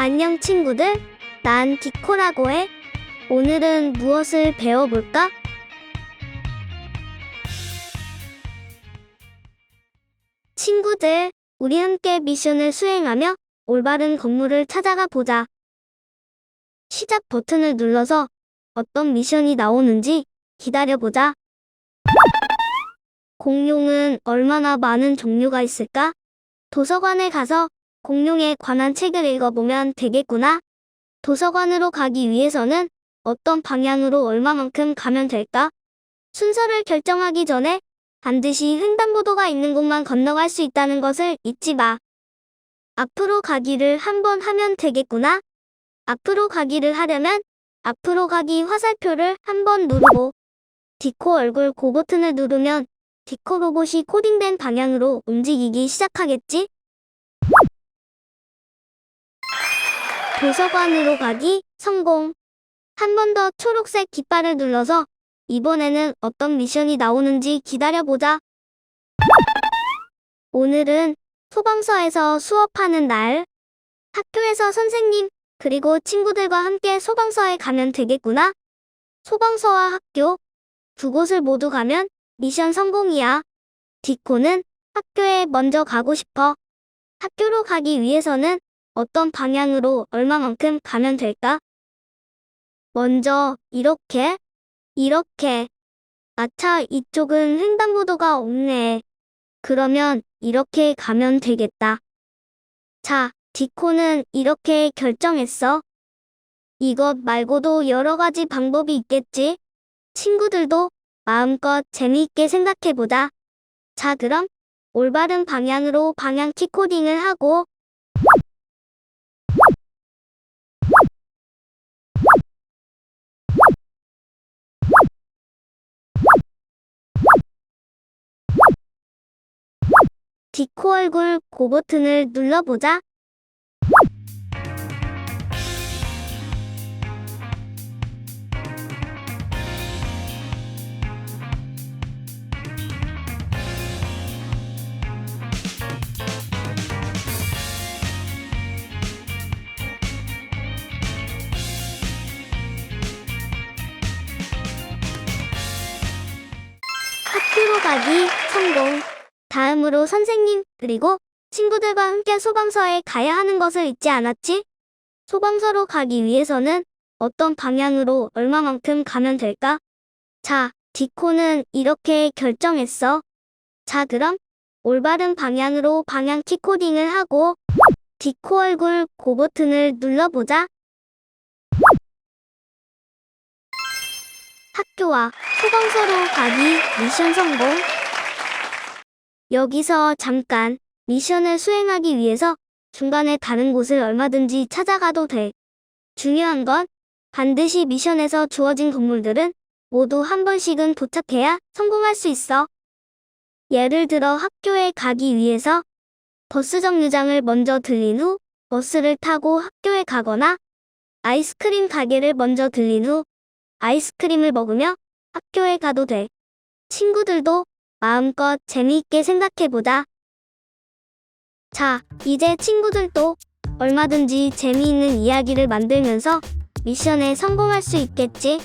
안녕 친구들. 난 디코라고 해. 오늘은 무엇을 배워볼까? 친구들, 우리 함께 미션을 수행하며 올바른 건물을 찾아가 보자. 시작 버튼을 눌러서 어떤 미션이 나오는지 기다려보자. 공룡은 얼마나 많은 종류가 있을까? 도서관에 가서 공룡에 관한 책을 읽어보면 되겠구나. 도서관으로 가기 위해서는 어떤 방향으로 얼마만큼 가면 될까? 순서를 결정하기 전에 반드시 횡단보도가 있는 곳만 건너갈 수 있다는 것을 잊지 마. 앞으로 가기를 한 번 하면 되겠구나. 앞으로 가기를 하려면 앞으로 가기 화살표를 한 번 누르고 디코 얼굴 고 버튼을 누르면 디코 로봇이 코딩된 방향으로 움직이기 시작하겠지? 도서관으로 가기 성공. 한 번 더 초록색 깃발을 눌러서 이번에는 어떤 미션이 나오는지 기다려보자. 오늘은 소방서에서 수업하는 날. 학교에서 선생님, 그리고 친구들과 함께 소방서에 가면 되겠구나. 소방서와 학교, 두 곳을 모두 가면 미션 성공이야. 디코는 학교에 먼저 가고 싶어. 학교로 가기 위해서는 어떤 방향으로 얼마만큼 가면 될까? 먼저 이렇게, 이렇게. 아차, 이쪽은 횡단보도가 없네. 그러면 이렇게 가면 되겠다. 자, 디코는 이렇게 결정했어. 이것 말고도 여러 가지 방법이 있겠지? 친구들도 마음껏 재미있게 생각해보자. 자, 그럼 올바른 방향으로 방향 키 코딩을 하고 디코 얼굴 고 버튼을 눌러보자. 가기 성공. 다음으로 선생님, 그리고 친구들과 함께 소방서에 가야 하는 것을 잊지 않았지? 소방서로 가기 위해서는 어떤 방향으로 얼마만큼 가면 될까? 자, 디코는 이렇게 결정했어. 자, 그럼 올바른 방향으로 방향 키 코딩을 하고 디코 얼굴 고 버튼을 눌러보자. 학교와 소방서로 가기 미션 성공. 여기서 잠깐 미션을 수행하기 위해서 중간에 다른 곳을 얼마든지 찾아가도 돼. 중요한 건 반드시 미션에서 주어진 건물들은 모두 한 번씩은 도착해야 성공할 수 있어. 예를 들어 학교에 가기 위해서 버스 정류장을 먼저 들린 후 버스를 타고 학교에 가거나 아이스크림 가게를 먼저 들린 후 아이스크림을 먹으며 학교에 가도 돼. 친구들도 마음껏 재미있게 생각해보자. 자, 이제 친구들도 얼마든지 재미있는 이야기를 만들면서 미션에 성공할 수 있겠지?